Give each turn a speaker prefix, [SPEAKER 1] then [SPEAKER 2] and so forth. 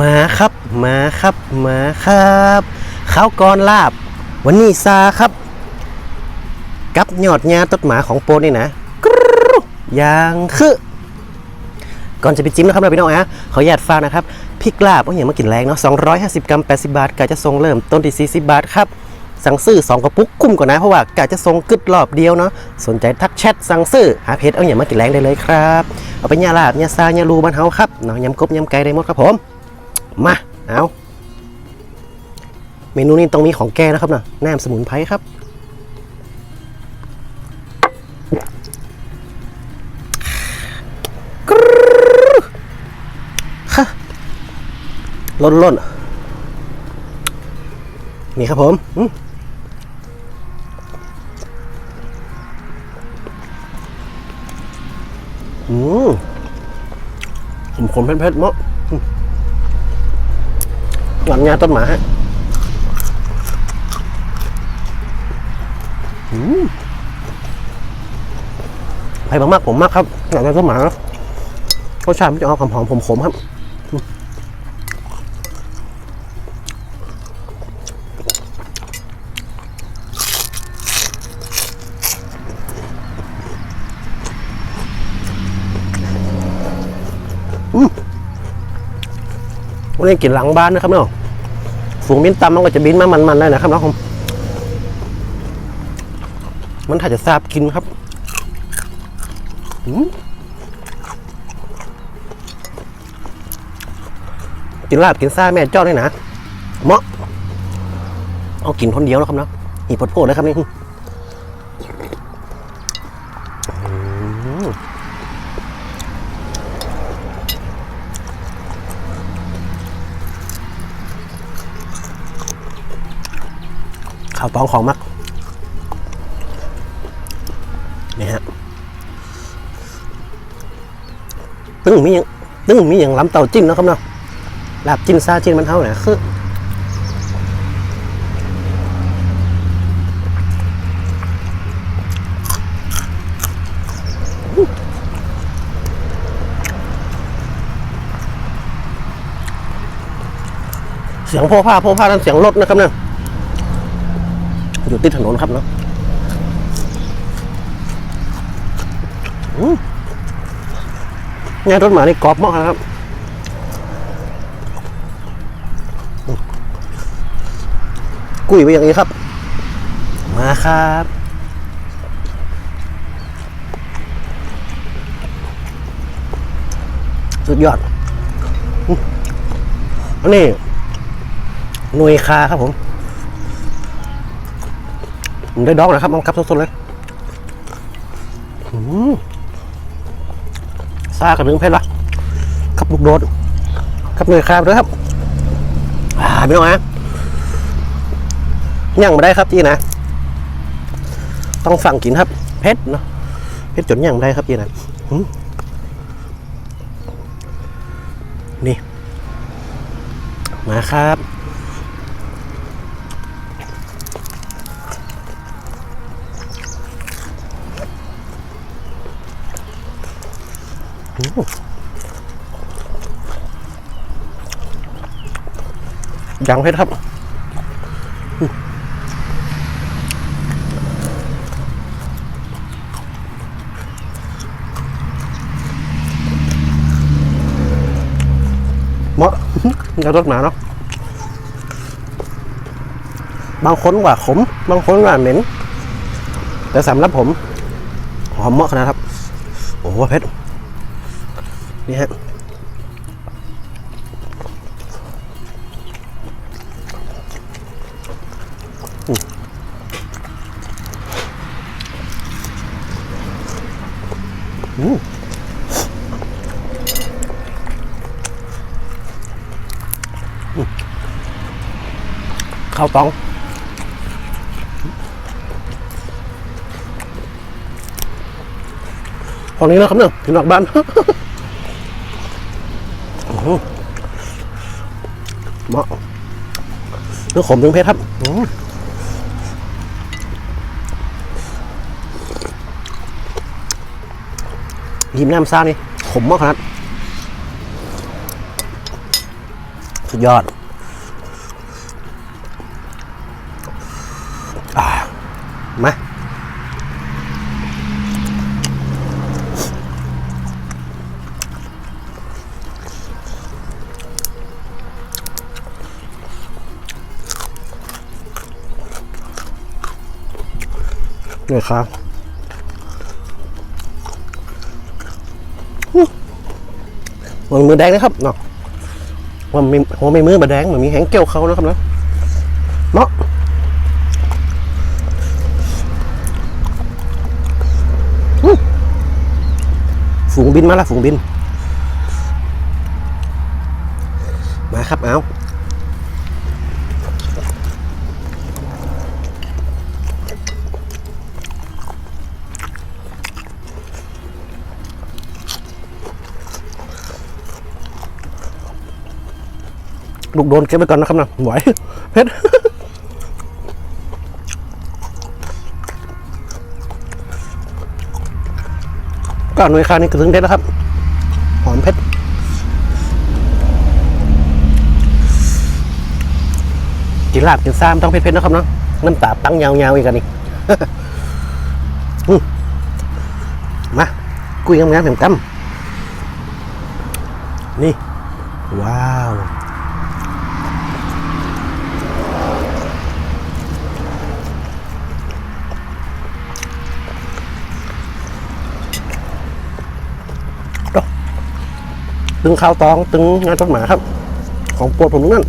[SPEAKER 1] มาครับ มาครับ มาครับข้าวกรลาบ วันนี้ซาครับ กับยอดยาต้นหมาของโปนนี่นะกรู๊ยางคือก่อนจะไปจิ้มนะครับเราพี่น้องฮะขออนุญาตฝากนะครับพริกลาบว่าอย่างมากินแรงเนาะ250 กรัม 80 บาทกะจะทรงเริ่มต้นที่ 40 บาทครับ สั่งซื้อ 2 กระปุกคุ้มก่อนะเพราะว่ากะจะทรงกึดรอบเดียวเนาะสนใจทักแชทสั่งซื้อหาเพจเอาอย่างมากินแรงได้เลยครับ เอาไปย่าลาบย่าซาย่าลูบ้านเฮาครับเนาะยำกบยำไก่ได้หมดครับผม มา เอาเมนูนี้ต้องมีของแก้นะครับเนาะแหนมสมุนไพรครับล้นล้นนี่ครับผมอืมอืมผมขมเผ็ดๆเนาะอืม หวานงาต้นหมาฮะอืมไปมากๆผมมากครับหวานงาต้นหมารสชาติมันจะออกหอมๆผมๆครับ วันนี้กินหลังบ้านนะครับเนาะฝูงบินตำมันก็จะบินมามันๆได้นะครับเนาะผมมันถ้าจะทราบกินครับอืมกินลาบกินซ่าแม่เจ้าได้นะเหมาะเอากินคนเดียวแล้วครับเนาะหีบโพดๆเลยครับนี่ ข้าวตองของมักนี่ฮะตึ้งมีอย่างตึ้งมีอย่างล้ำเต่าจิ้นเนะครับเนาะลาบจิ้นซาจิ้นมันเท่าไหร่คือเสียงโพผ้าโพผ้านั่นเสียงรถนะครับเนี่ย อยู่ติดถนนครับเนาะอืมงานรถหมานี่กรอบมากนะครับกุ้ยไปอย่างนี้ครับ มาครับสุดยอดอันนี้หน่วยคาครับผม ผมได้ดอกนะครับเอาครับสดๆเลยซากับเนื้อเพชรละขับลูกโดดขับเนยคาบด้วยครับ อ่าพี่น้องฮะย่างมาได้ครับจีนะ ต้องสั่งกินครับ เพชรเนาะเพชรจนย่างได้ครับจีนะนี่ มาครับ ยังเพชรครับมเหมาะรถหมาเนาะบางคนว่าขม บางคนว่าเหม็น แต่สำหรับผม หอมเหมาะขนาดครับ โอ้โหเพชร นี่ฮะอืมอืมข้าวตองของนี้นะครับเนี่ยถึงนอกบ้าน เหมาะเนื้อขมถึงเพชรครับอืมยิ้มน้ำซ่านี่ขมมากขนาดสุดยอด นี่ครับอื้อมันมือแดงนะครับเนาะว่ามีหัวไม่มือมาแดงเหมือนมีแหงเกลียวเขานะครับนะเนาะฝูงบินมาละฝูงบิน มาครับเอา ลูกโดนเก็บไปก่อนนะครับนะไหวเพชรก็หน่วยคานี่ก็ถึงได้แล้วครับ หอมเพชรกินลาบกินซ้ำต้องเผ็ดๆนะครับเนาะน้ำตาตั้งยาวๆอีกอันนี่มากุยงามๆแหมกำนี่ ว้าว ตึงข้าวตองตึงงานต้นหมาครับ ของโปรดผมทั้งนั้น